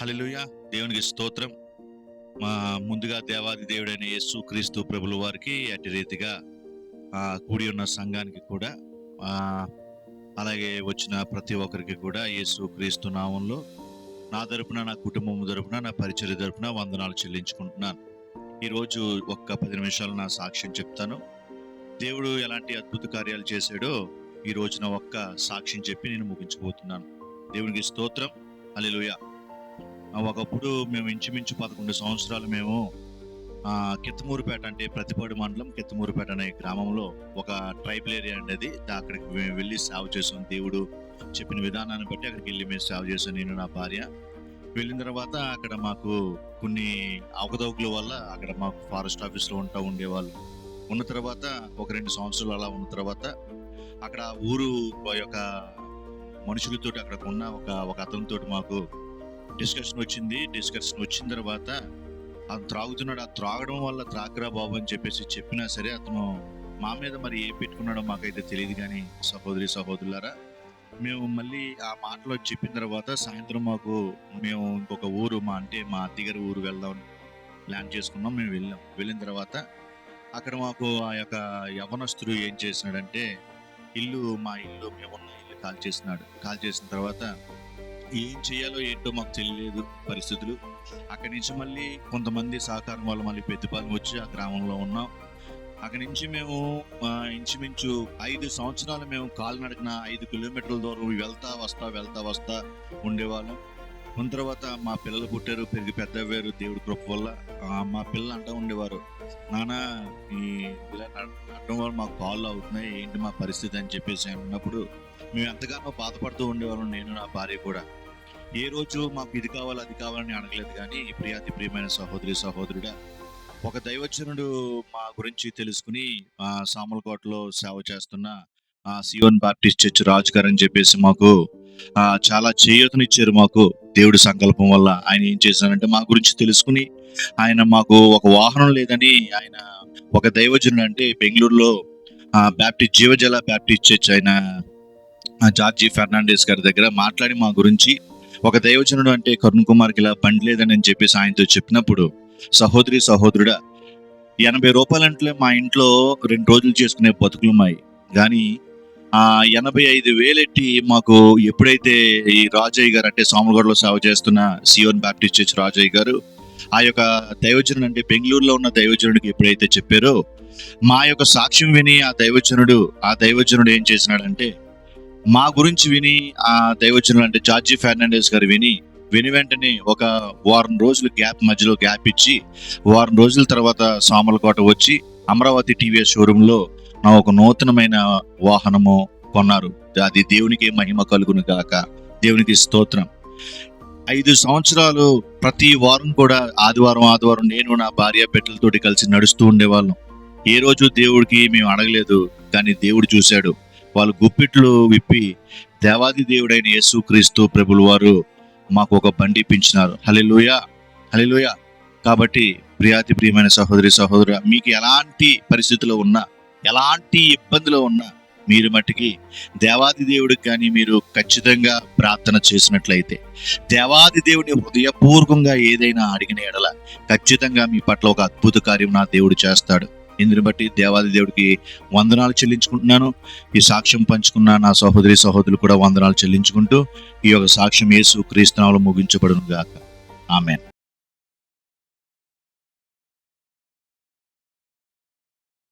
హల్లెలూయ. దేవునికి స్తోత్రం. మా ముందుగా దేవాది దేవుడైన యేసు క్రీస్తు ప్రభుల వారికి అటు రీతిగా కూడి ఉన్న సంఘానికి కూడా అలాగే వచ్చిన ప్రతి ఒక్కరికి కూడా యేసు క్రీస్తు నామంలో నా తరపున నా కుటుంబం తరపున నా పరిచయ తరపున వందనాలు చెల్లించుకుంటున్నాను. ఈరోజు ఒక్క పది నిమిషాలు నా సాక్ష్యం చెప్తాను. దేవుడు ఎలాంటి అద్భుత కార్యాలు చేశాడో ఈ రోజున ఒక్క సాక్ష్యం చెప్పి నేను ముగించబోతున్నాను. దేవునికి స్తోత్రం. అలెలుయా ఒకప్పుడు మేము ఇంచుమించు పదకొండు సంవత్సరాలు మేము కిత్తమూరుపేట అంటే ప్రతిపాడు మండలం కిత్తమూరుపేట అనే గ్రామంలో ఒక ట్రైబల్ ఏరియా అనేది అక్కడికి మేము వెళ్ళి సేవ చేసాం. దేవుడు చెప్పిన విధానాన్ని బట్టి అక్కడికి వెళ్ళి మేము సేవ చేసాం. నేను నా భార్య. వెళ్ళిన తర్వాత అక్కడ మాకు కొన్ని అవకతవకల వల్ల అక్కడ మాకు ఫారెస్ట్ ఆఫీస్లో ఉంటా ఉండేవాళ్ళు. ఉన్న తర్వాత ఒక రెండు సంవత్సరాలు అలా ఉన్న తర్వాత అక్కడ ఊరు యొక్క మనుషులతోటి అక్కడ ఉన్న ఒక ఒక అతనితో మాకు డిస్కషన్ వచ్చింది. డిస్కషన్ వచ్చిన తర్వాత అతను త్రాగుతున్నాడు. ఆ త్రాగడం వల్ల త్రాకరా బాబు అని చెప్పేసి చెప్పినా సరే అతను మా మీద మరి ఏ పెట్టుకున్నాడో మాకైతే తెలియదు కానీ సహోదరి సహోదరులారా మేము మళ్ళీ ఆ మాటలో చెప్పిన తర్వాత సాయంత్రం మాకు మేము ఇంకొక ఊరు మా అంటే మా అత్తగారి ఊరు వెళ్దాం ప్లాన్ చేసుకున్నాం. మేము వెళ్ళాం. వెళ్ళిన తర్వాత అక్కడ మాకు ఆ యొక్క యవనస్తుడు ఏం చేసినాడంటే ఇల్లు మా ఇల్లు మేమున్న ఇల్లు కాల్ చేసినాడు. కాల్ చేసిన తర్వాత ఏం చేయాలో ఏంటో మాకు తెలియలేదు పరిస్థితులు. అక్కడి నుంచి మళ్ళీ కొంతమంది సహకారం వల్ల మళ్ళీ పెద్దపాలెం వచ్చి ఆ గ్రామంలో ఉన్నాం. అక్కడి నుంచి మేము ఇంచుమించు ఐదు సంవత్సరాలు మేము కాలినడకన ఐదు కిలోమీటర్ల దూరం వెళ్తా వస్తా వెళ్తా వస్తా ఉండేవాళ్ళం. ఉన్న తర్వాత మా పిల్లలు పుట్టారు పెరిగి పెద్ద అయ్యారు దేవుడి కృప వల్ల. మా పిల్లలు అంటూ ఉండేవారు నాన్న ఈ ఇలా నడడం వల్ల మాకు కాళ్ళు అవుతున్నాయి ఏంటి మా పరిస్థితి? అని చెప్పేసి అన్నప్పుడు మేము ఎంతగానో బాధపడుతూ ఉండేవాళ్ళం నేను నా భార్య కూడా. ఏ రోజు మాకు ఇది కావాలి అది కావాలని అడగలేదు కానీ ప్రియాతి ప్రియమైన సహోదరి సహోదరుడా ఒక దైవచనుడు మా గురించి తెలుసుకుని సామలకోటలో సేవ చేస్తున్న Sivan Zion Baptist church Raju garu అని చెప్పేసి మాకు చాలా చేయూతనిచ్చారు మాకు. దేవుడి సంకల్పం వల్ల ఆయన ఏం చేశారంటే మా గురించి తెలుసుకుని ఆయన మాకు ఒక వాహనం లేదని ఆయన ఒక దైవజనుడు అంటే బెంగళూరులో బ్యాప్టిస్ట్ జీవజల బ్యాప్టిస్ట్ చర్చ్ ఆయన జార్జి ఫెర్నాండెస్ గారి దగ్గర మాట్లాడి మా గురించి ఒక దైవజనుడు అంటే కరుణ్ కుమార్కి ఇలా బండి లేదని అని చెప్పేసి ఆయనతో చెప్పినప్పుడు సహోదరి సహోదరుడా ఎనభై రూపాయలంటే మా ఇంట్లో రెండు రోజులు చేసుకునే బతుకులు మాయి కానీ ఎనభై ఐదు వేలెట్టి మాకు ఎప్పుడైతే ఈ రాజయ్య గారు అంటే సామలగూడలో సేవ చేస్తున్న సియోన్ బ్యాప్టిస్ట్ చర్చ్ రాజయ్య గారు ఆ యొక్క దైవజనుడు అంటే బెంగళూరులో ఉన్న దైవజనుడికి ఎప్పుడైతే చెప్పారో మా యొక్క సాక్ష్యం విని ఆ దైవజనుడు ఆ దైవజనుడు ఏం చేసినాడంటే మా గురించి విని ఆ దైవజనుడు అంటే జార్జి ఫెర్నాండెస్ గారు విని విని వెంటనే ఒక వారం రోజులు గ్యాప్ మధ్యలో గ్యాప్ ఇచ్చి వారం రోజుల తర్వాత సామలకోట వచ్చి అమరావతి టీవీఎస్ షోరూంలో ఒక నూతనమైన వాహనము కొన్నారు. అది దేవునికి మహిమ కలుగును గాక. దేవునికి స్తోత్రం. ఐదు సంవత్సరాలు ప్రతి వారం కూడా ఆదివారం ఆదివారం నేను నా భార్య బిడ్డలతోటి కలిసి నడుస్తూ ఉండేవాళ్ళం. ఏ రోజు దేవుడికి మేము అడగలేదు కానీ దేవుడు చూశాడు. వాళ్ళు గుప్పిట్లు విప్పి దేవాది దేవుడైన యేసు క్రీస్తు ప్రభులు వారు మాకు ఒక బండి ఇప్పించినారు. హలెలుయ హలెలుయ కాబట్టి ప్రియాతి ప్రియమైన సహోదరి సహోదరు మీకు ఎలాంటి పరిస్థితిలో ఉన్నా ఎలాంటి ఇబ్బందిలో ఉన్నా మీరు మటుకి దేవాది దేవుడికి కానీ మీరు ఖచ్చితంగా ప్రార్థన చేసినట్లయితే దేవాది దేవుని హృదయపూర్వకంగా ఏదైనా అడిగిన ఎడల ఖచ్చితంగా మీ పట్ల ఒక అద్భుత కార్యం నా దేవుడు చేస్తాడు. ఇందుని బట్టి దేవాది దేవుడికి వందనాలు చెల్లించుకుంటున్నాను. ఈ సాక్ష్యం పంచుకున్న నా సహోదరి సహోదరులు కూడా వందనాలు చెల్లించుకుంటూ ఈ యొక్క సాక్ష్యం యేసు క్రీస్తునాలు ముగించబడును గాక ఆమెన్.